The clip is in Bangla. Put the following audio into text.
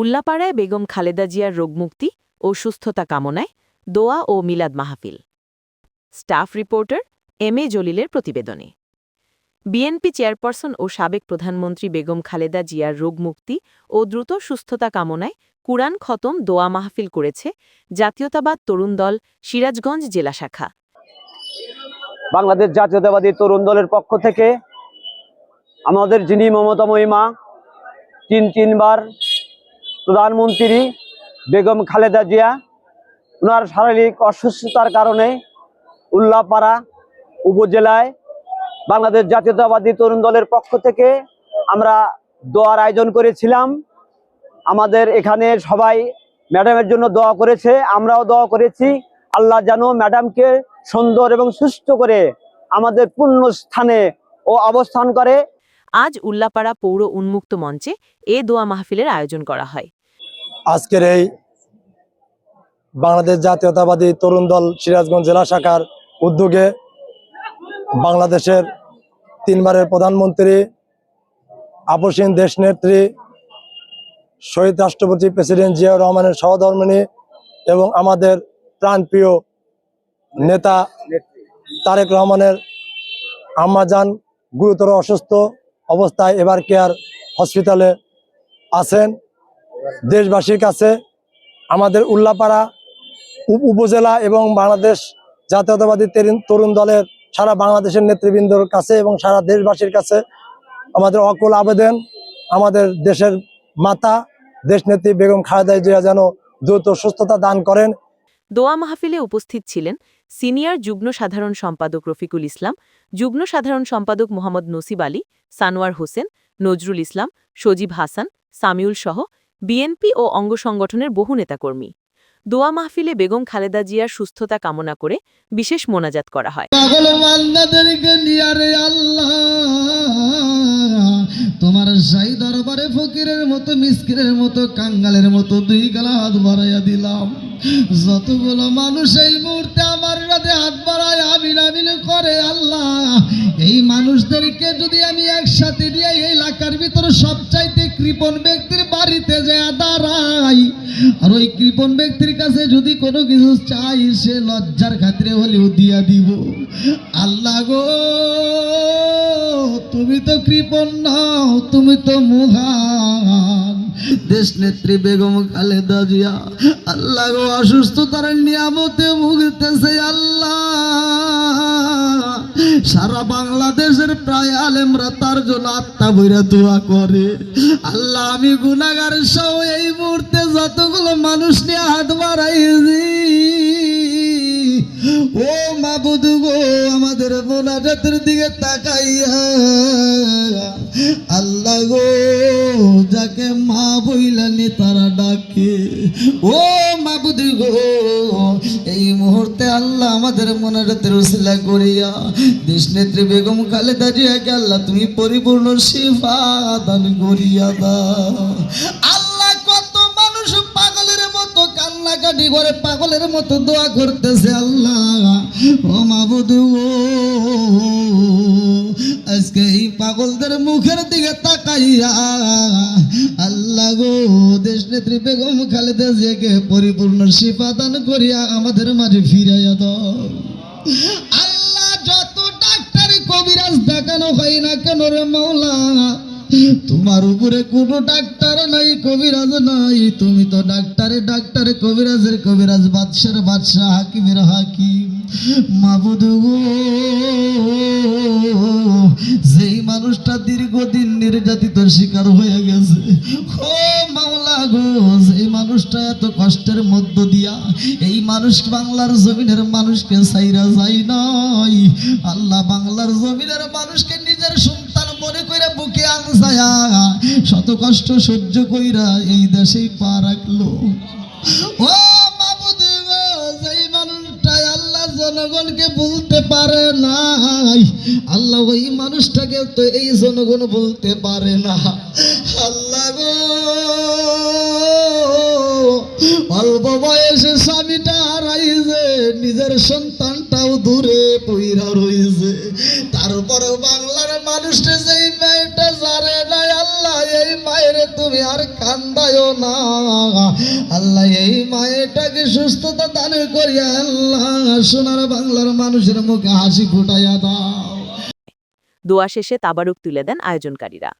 উল্লাপাড়ায় বেগম খালেদা জিয়ার রোগমুক্তি ও সুস্থতা কামনায় দোয়া ও মিলাদ মাহফিল। স্টাফ রিপোর্টার এম এ জলিলের প্রতিবেদনে। বিএনপি চেয়ারপারসন ও সাবেক প্রধানমন্ত্রী বেগম খালেদা জিয়ার রোগমুক্তি ও দ্রুত সুস্থতা কামনায় কুরআন খতম দোয়া মাহফিল করেছে জাতীয়তাবাদ তরুণ দল সিরাজগঞ্জ জেলা শাখা। বাংলাদেশ জাতীয়তাবাদী তরুণ দলের পক্ষ থেকে আমাদের যিনি মমতা মহিমা তিন তিনবার প্রধানমন্ত্রী বেগম খালেদা জিয়া ওনার শারীরিক অসুস্থতার কারণে উল্লাপাড়া উপজেলায় বাংলাদেশ জাতীয়তাবাদী তরুণ দলের পক্ষ থেকে আমরা দোয়ার আয়োজন করেছিলাম। আমাদের এখানে সবাই ম্যাডামের জন্য দোয়া করেছে, আমরাও দোয়া করেছি। আল্লাহ যেন ম্যাডামকে সুন্দর এবং সুস্থ করে আমাদের পূর্ণ স্থানে ও অবস্থান করে। আজ উল্লাপাড়া পৌর উন্মুক্ত মঞ্চে এ দোয়া মাহফিলের আয়োজন করা হয়। আজকের এই বাংলাদেশ জাতীয়তাবাদী তরুণ দল সিরাজগঞ্জ জেলা শাখার উদ্যোগে বাংলাদেশের তিনবারের প্রধানমন্ত্রী, আপসীন দেশনেত্রী শহীদ রাষ্ট্রপতি প্রেসিডেন্ট জিয়াউর রহমানের সহধর্মিণী এবং আমাদের প্রাণপ্রিয় নেতা তারেক রহমানের আম্মাজান গুরুতর অসুস্থ অবস্থায় এবার কেয়ার হসপিটালে আছেন? দেশবাসীর কাছে আমাদের উল্লাপাড়া উপজেলা এবং বাংলাদেশ জাতীয়তাবাদী তরুণ দলের সারা বাংলাদেশের নেতৃবৃন্দর কাছে এবং সারা দেশবাসীর কাছে আমাদের অকুল আবেদন, আমাদের দেশের মাতা, দেশনেত্রী বেগম খালেদা জিয়া যেন দ্রুত সুস্থতা দান করেন। দোয়া মাহফিলে উপস্থিত ছিলেন সিনিয়র যুগ্ম সাধারণ সম্পাদক রফিকুল ইসলাম, যুগ্ম সাধারণ সম্পাদক মোহাম্মদ নসিব আলী, সানোয়ার হোসেন, নজরুল ইসলাম, সজীব হাসান, সামিউল সহ বিএনপি ও অঙ্গ সংগঠনের বহু নেতাকর্মী। দোয়া মাহফিলে বেগম খালেদা জিয়ার সুস্থতা কামনা করে বিশেষ মোনাজাত করা হয়। সাই দরবারে ফকিরের মতো মিসকিরের মতো, কাঙ্গালের মতো দুই গালা হাত বাড়াইয়া দিলাম। যতগুলো মানুষ এই মুহূর্তে আমার রাতে হাত বাড়ায়, আমিন আমিন করে আল্লাহ। এই মানুষদেরকে যদি আমি একসাথে দিয়ে এই এলাকার ভিতরে সবচাইতে কৃপণ ব্যক্তির বাড়িতে যায় দাঁড়াই, আর ওই কৃপণ ব্যক্তির কাছে যদি কোনো কিছু চাই, সে লজ্জার খাতিরে হলেও দিয়া দিব। আল্লাহ গো! তো কৃপণ তুমি তো মহান। দেশ নেত্রী বেগম খালেদা জিয়া, আল্লাহ গো, অসুস্থতার নিয়ামতে ভুগতেছে আল্লাহ। সারা বাংলাদেশের প্রায় আলেমরা তার জন্য আত্মা বইরা দোয়া করে। আল্লাহ, আমি গুনাগার সহ এই মুহূর্তে যতগুলো মানুষ নিয়ে হাত বাড়াইছি ও মাবুদ গো, আমাদের মোনাজাতের দিকে তাকাইয়া, আল্লাহ গো, যাকে মা বইলানি তারা ডাকে। ও মাবুদ গো, এই মুহূর্তে আল্লাহ আমাদের মোনাজাতের উসিলা করিয়া দেশ নেত্রী বেগম খালেদা জিয়াকে আল্লাহ তুমি পরিপূর্ণ শিফা দান করিয়া দাও। করে পাগলের মতো দোয়া করতেছে আল্লাহ। ও মাবুদ আজকে এই পাগলদের মুখের দিকে তাকাইয়া আল্লাহ গো দেশ নেত্রী বেগম খালেদা জিয়াকে পরিপূর্ণ শিফা দান করিয়া আমাদের মাঝে ফিরাইয়া দাও। আল্লাহ যত ডাক্তার কবিরাজ দেখানো হয় না কেন রে মাওলা? তোমার উপরে কোনো ডাক্তার নাই, কবিরাজ নাই। তুমি তো ডাক্তারে ডাক্তারে, কবিরাজের কবিরাজ, বাদশার বাদশাহ, হাকিমের হাকিম। মাবুদ যেই মানুষটা দীর্ঘদিন নির্যাতিত শিকার হয়ে গেছে, ও মাওলা গো, যেই মানুষটা এত কষ্টের মধ্য দিয়া, এই মানুষ বাংলার জমিনের মানুষকে সাইরা যায় নাই। আল্লাহ বাংলার জমিনের মানুষকে নিজের সন্তান মনে করে বুকে আনসায়া শত কষ্ট সহ্য কইরা এই দেশেই পা রাখল। ও মাবুদ গো, যেই মানুষটাই আল্লাহ জনগণকে বলতে পারে নাই, আল্লাহ ওই মানুষটাকে তো এই জনগণ বলতে পারে না। আল্লাহ গো, অল্প বয়সে স্বামীটা নিজের সন্তানটাও দূরে পইরা রইছে। তারপরে বাংলার মানুষটা যেই মেয়েটা জানে না আল্লাহ, এই মায়ের তুমি আর কান্দায়ও না। আল্লাহ, এই মায়েটাকে সুস্থতা দান করিয়া আল্লাহ, সোনার বাংলার মানুষের মুখে হাসি ফুটাইয়া দাও। দোয়া শেষে তাবারুক তুলে দেন আয়োজনকারীরা।